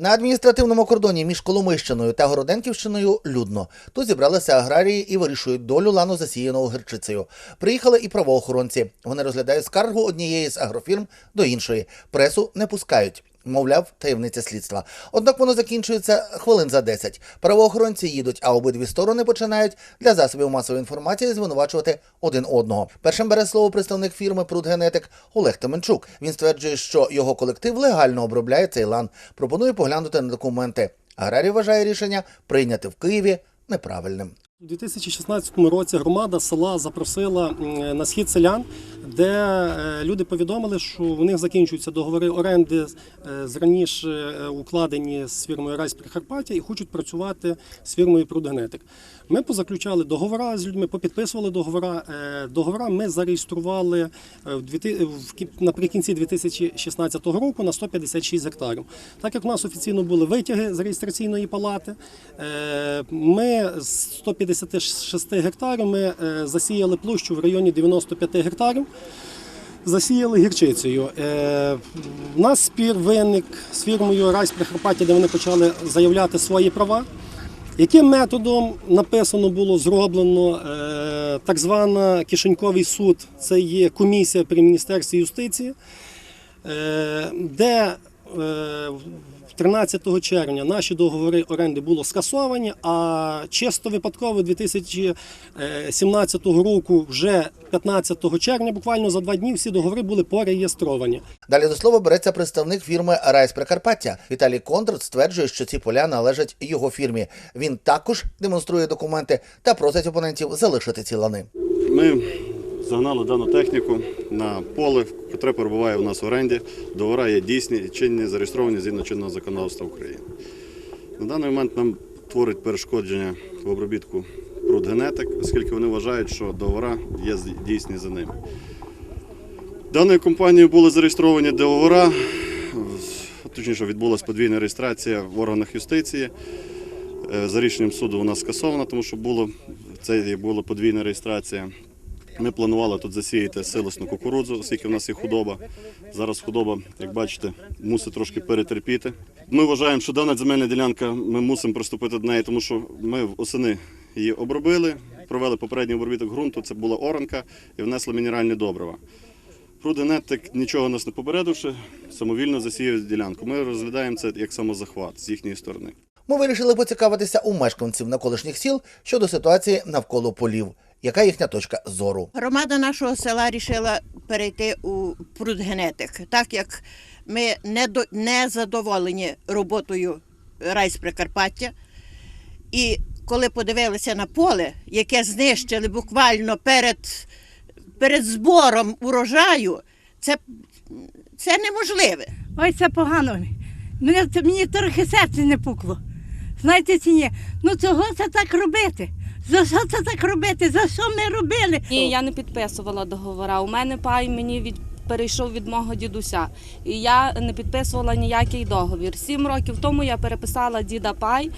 На адміністративному кордоні між Коломийщиною та Городенківщиною людно. Тут зібралися аграрії і вирішують долю лану засіяного гірчицею. Приїхали і правоохоронці. Вони розглядають скаргу однієї з агрофірм до іншої. Пресу не пускають. Мовляв, таємниця слідства. Однак воно закінчується хвилин за 10. Правоохоронці їдуть, а обидві сторони починають для засобів масової інформації звинувачувати один одного. Першим бере слово представник фірми Прудгенетик Олег Теменчук. Він стверджує, що його колектив легально обробляє цей лан. Пропонує поглянути на документи. Аграрій вважає рішення прийняти в Києві неправильним. У 2016 році громада села запросила на схід селян, де е, люди повідомили, що у них закінчуються договори оренди е, з раніше е, укладені з фірмою Райс Прикарпаття і хочуть працювати з фірмою Прудгенетик. Ми позаключали договори з людьми, попідписували договори. Е, Договори ми зареєстрували наприкінці 2016 року на 156 гектарів. Так як у нас офіційно були витяги з реєстраційної палати, ми з 156 гектарів ми засіяли площу в районі 95 гектарів. Засіяли гірчицею. Е, У нас спір виник з фірмою Райс Прикарпаття, де вони почали заявляти свої права. Яким методом написано було зроблено е, так звана кишеньковий суд, це є комісія при Міністерстві юстиції, е, де е, 13 червня наші договори оренди було скасовані, а чисто випадково 2017 року, вже 15 червня, буквально за два дні, всі договори були пореєстровані. Далі до слова береться представник фірми Райс Прикарпаття. Віталій Кондрат стверджує, що ці поля належать його фірмі. Він також демонструє документи та просить опонентів залишити ці лани. Ми загнали дану техніку на поле, яке перебуває у нас в оренді. Договори є дійсні і чинні, зареєстровані згідно чинного законодавства України. На даний момент нам творить перешкодження в обробітку прудгенетик, оскільки вони вважають, що договори є дійсні за ними. Даною компанією були зареєстровані договори, точніше відбулася подвійна реєстрація в органах юстиції. Е, За рішенням суду вона скасована, тому що було, це була подвійна реєстрація. Ми планували тут засіяти силосну кукурудзу, оскільки в нас є худоба. Зараз худоба, як бачите, мусить трошки перетерпіти. Ми вважаємо, що дана земельна ділянка ми мусимо приступити до неї, тому що ми осени її обробили, провели попередній обробіток ґрунту, це була оранка і внесли мінеральні добрива. Пруденетик, нічого нас не попередивши, самовільно засіяв ділянку. Ми розглядаємо це як самозахват з їхньої сторони. Ми вирішили поцікавитися у мешканців навколишніх сіл щодо ситуації навколо полів. Яка їхня точка зору? Громада нашого села рішила перейти у прудгенетик, так як ми не, до, не задоволені роботою Райс Прикарпаття. І коли подивилися на поле, яке знищили буквально перед, перед збором урожаю, це, це неможливе. Ой, це погано. Мене, це, мені трохи серце не пукло. Знаєте чи ні? Ну чого це так робити? За що це так робити? За що ми робили? Ні, я не підписувала договора. У мене пай мені від перейшов від мого дідуся, і я не підписувала ніякий договір. Сім років тому я переписала діда пай,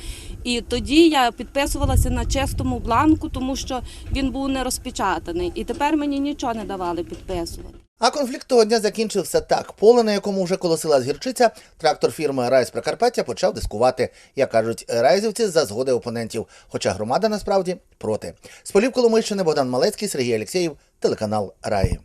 і тоді я підписувалася на чистому бланку, тому що він був не розпечатаний. І тепер мені нічого не давали підписувати. А конфлікт того дня закінчився так. Поле, на якому вже колосилась гірчиця, трактор фірми Райс Прикарпаття почав дискувати, як кажуть райзівці, за згоди опонентів. Хоча громада насправді проти. З полів Коломийщини Богдан Малецький, Сергій Алєксєєв, телеканал Раї.